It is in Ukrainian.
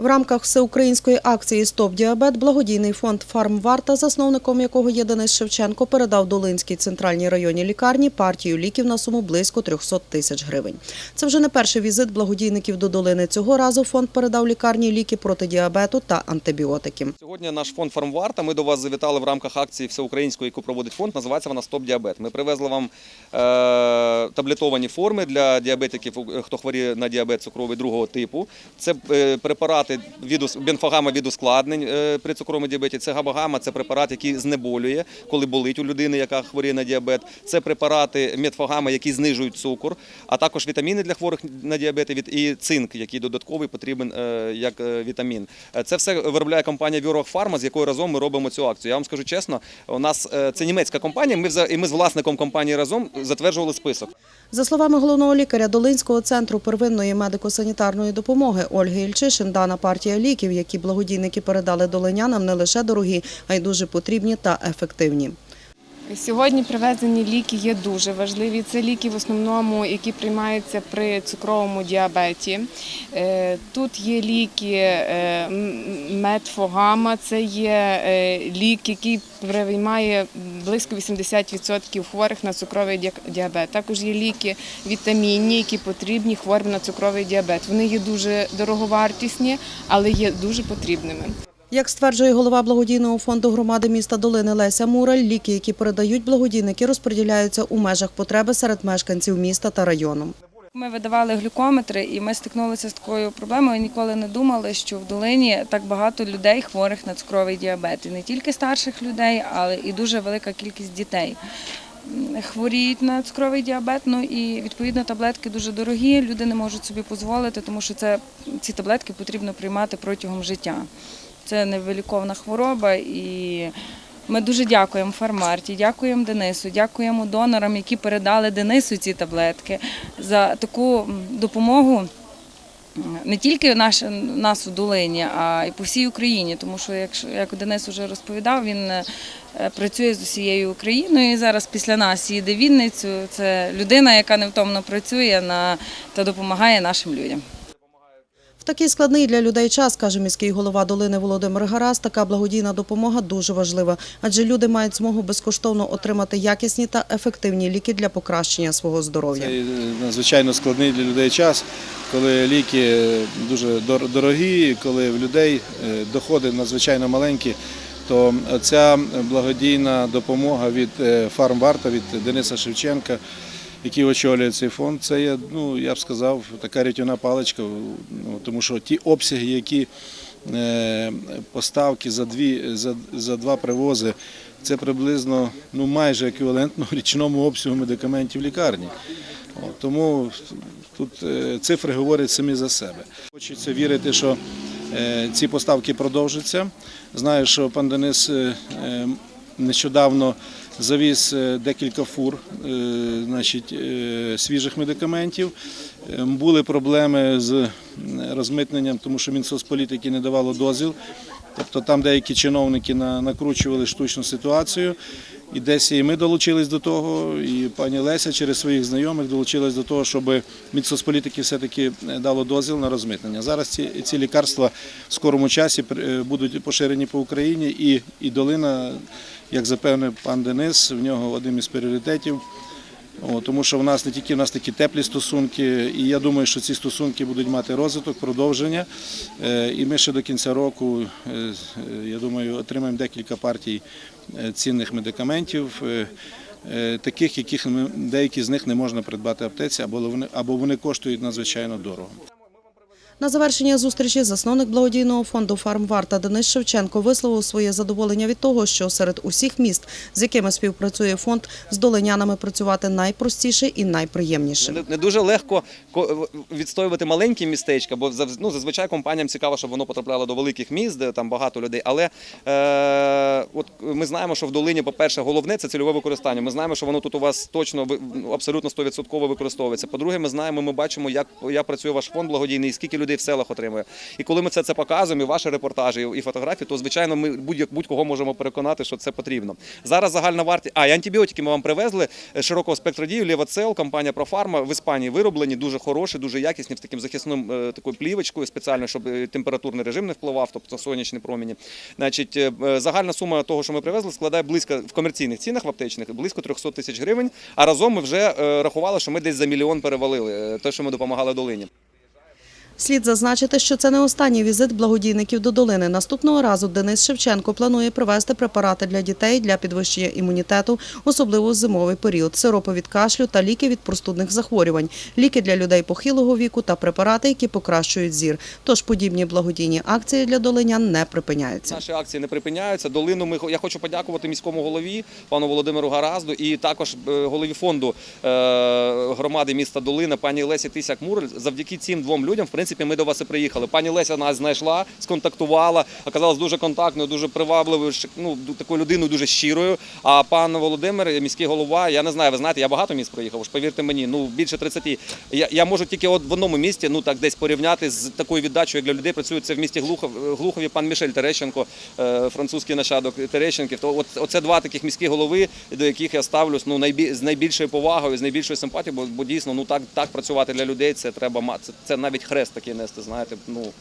В рамках всеукраїнської акції Стоп діабет благодійний фонд Фармварта, засновником якого є Денис Шевченко, передав Долинській центральній районній лікарні партію ліків на суму близько 300 тисяч гривень. Це вже не перший візит благодійників до долини. Цього разу фонд передав лікарні ліки проти діабету та антибіотики. Сьогодні наш фонд «Фармварта». Ми до вас завітали в рамках акції всеукраїнської, яку проводить фонд. Називається вона Стоп діабет. Ми привезли вам е, таблетовані форми для діабетиків, хто хворіє на діабет цукровий другого типу. Це е, препарати від ус- від ускладнень е, при цукровому діабеті. Це габагама, це препарат, який знеболює, коли болить у людини, яка хворіє на діабет. Це препарати метфагама, які знижують цукор, а також вітаміни для хворих на діабет і цинк, який додатковий потрібен е, як е, вітамін. Це все виробляє компанія Viorac Pharma, з якою разом ми робимо цю акцію. Я вам скажу чесно, у нас це німецька компанія. Ми і ми з власником компанії разом затверджували список. За словами головного лікаря Долинського центру первинної медико-санітарної допомоги Ольги Ільчишин, дана партія ліків, які благодійники передали долинянам, не лише дорогі, а й дуже потрібні та ефективні. Сьогодні привезені ліки є дуже важливі. Це ліки в основному, які приймаються при цукровому діабеті. Е, Тут є ліки е, метфогама, це є е, лік, який приймає близько 80% хворих на цукровий діабет. Також є ліки вітамінні, які потрібні хворим на цукровий діабет. Вони є дуже дороговартісні, але є дуже потрібними. Як стверджує голова благодійного фонду громади міста Долини Леся Мураль, ліки, які передають благодійники, розподіляються у межах потреби серед мешканців міста та району. Ми видавали глюкометри, і ми стикнулися з такою проблемою. Ніколи не думали, що в долині так багато людей хворих на цукровий діабет. І не тільки старших людей, але і дуже велика кількість дітей. Хворіють на цукровий діабет, ну і відповідно таблетки дуже дорогі. Люди не можуть собі дозволити, тому що це ці таблетки потрібно приймати протягом життя. Це невиліковна хвороба і. Ми дуже дякуємо Фармарті, дякуємо Денису, дякуємо донорам, які передали Денису ці таблетки за таку допомогу не тільки наш, нас у Долині, а й по всій Україні. Тому що, якщо як Денис вже розповідав, він е, працює з усією Україною. І зараз після нас їде Вінницю. Це людина, яка невтомно працює на та допомагає нашим людям. Такий складний для людей час, каже міський голова Долини Володимир Гарас, така благодійна допомога дуже важлива, адже люди мають змогу безкоштовно отримати якісні та ефективні ліки для покращення свого здоров'я. Це надзвичайно складний для людей час, коли ліки дуже дорогі, коли в людей е, доходи надзвичайно маленькі. То ця благодійна допомога від е, Фармварта, від Дениса Шевченка, який очолює цей фонд, це є, ну я б сказав, така рятівна паличка, ну, тому що ті обсяги, які е, поставки за дві за, за два привози, це приблизно ну майже еквівалентно річному обсягу медикаментів лікарні. Тому тут е, цифри говорять самі за себе. Хочеться вірити, що е, ці поставки продовжаться. Знаю, що пан Денис нещодавно завіз е, декілька фур е, значить, е, свіжих медикаментів. Е, Були проблеми з розмитненням, тому що Мінсоцполітики не давало дозвіл. Тобто там деякі чиновники на- накручували штучну ситуацію. І десь і ми долучились до того, і пані Леся через своїх знайомих долучилась до того, щоб Мінсоцполітики все-таки дало дозвіл на розмитнення. Зараз ці, ці лікарства в скорому часі е, будуть поширені по Україні, і, і долина, як запевнив пан Денис, в нього одним із пріоритетів. Тому що в нас не тільки в нас такі теплі стосунки, і я думаю, що ці стосунки будуть мати розвиток, продовження. Е, І ми ще до кінця року, е, я думаю, отримаємо декілька партій е, цінних медикаментів, таких, яких деякі з них не можна придбати в аптеці, або вони коштують надзвичайно дорого. На завершення зустрічі засновник благодійного фонду «Фармварта» Денис Шевченко висловив своє задоволення від того, що серед усіх міст, з якими співпрацює фонд, з долинянами працювати найпростіше і найприємніше. Не, дуже легко ко- відстоювати маленькі містечка, бо ну, зазвичай компаніям цікаво, щоб воно потрапляло до великих міст, де там багато людей. Але е, от ми знаємо, що в долині, по-перше, головне це цільове використання. Ми знаємо, що воно тут у вас точно ну, абсолютно 100% використовується. По-друге, ми знаємо, ми бачимо, як, як працює ваш фонд благодійний, скільки людей людей в селах отримує. І коли ми це, це показуємо, і ваші репортажі, і фотографії, то звичайно ми будь- будь-кого можемо переконати, що це потрібно. Зараз загальна вартість. А і антибіотики ми вам привезли е, широкого спектру дію. Левоцел, компанія Профарма в Іспанії вироблені, дуже хороші, дуже якісні, з таким захисним е, такою плівочкою спеціально, щоб е, температурний режим не впливав, тобто сонячні промені. Значить, загальна сума того, що ми привезли, складає близько в комерційних цінах в аптечних близько 300 тисяч гривень. А разом ми вже рахували, що ми десь за мільйон перевалили те, що ми допомагали долині. Слід зазначити, що це не останній візит благодійників до долини. Наступного разу Денис Шевченко планує привезти препарати для дітей для підвищення імунітету, особливо у зимовий період, сиропи від кашлю та ліки від простудних захворювань, ліки для людей похилого віку та препарати, які покращують зір. Тож подібні благодійні акції для долинян не припиняються. Наші акції не припиняються. Долину ми я хочу подякувати міському голові, пану Володимиру Гаразду, і також е, голові фонду е, громади міста Долина, пані Лесі Тисяк Мурель. Завдяки цим двом людям, в принципі, ми до вас і приїхали. Пані Леся нас знайшла, сконтактувала, оказалась дуже контактною, дуже привабливою, ну такою людиною дуже щирою. А пан Володимир, міський голова, я не знаю, ви знаєте, я багато міст проїхав. ж Повірте мені, ну більше 30. Я, я можу тільки от в одному місті, ну так десь порівняти з такою віддачею, як для людей працює це в місті Глухов, Глухові, пан Мішель Терещенко, е, французький нащадок Терещенків. То от оце два таких міські голови, до яких я ставлюсь ну найбі, з найбільшою повагою, з найбільшою симпатією, бо, бо дійсно ну так, так працювати для людей. Це треба мати. Це, це навіть хрест такий нести. Знаєте, ну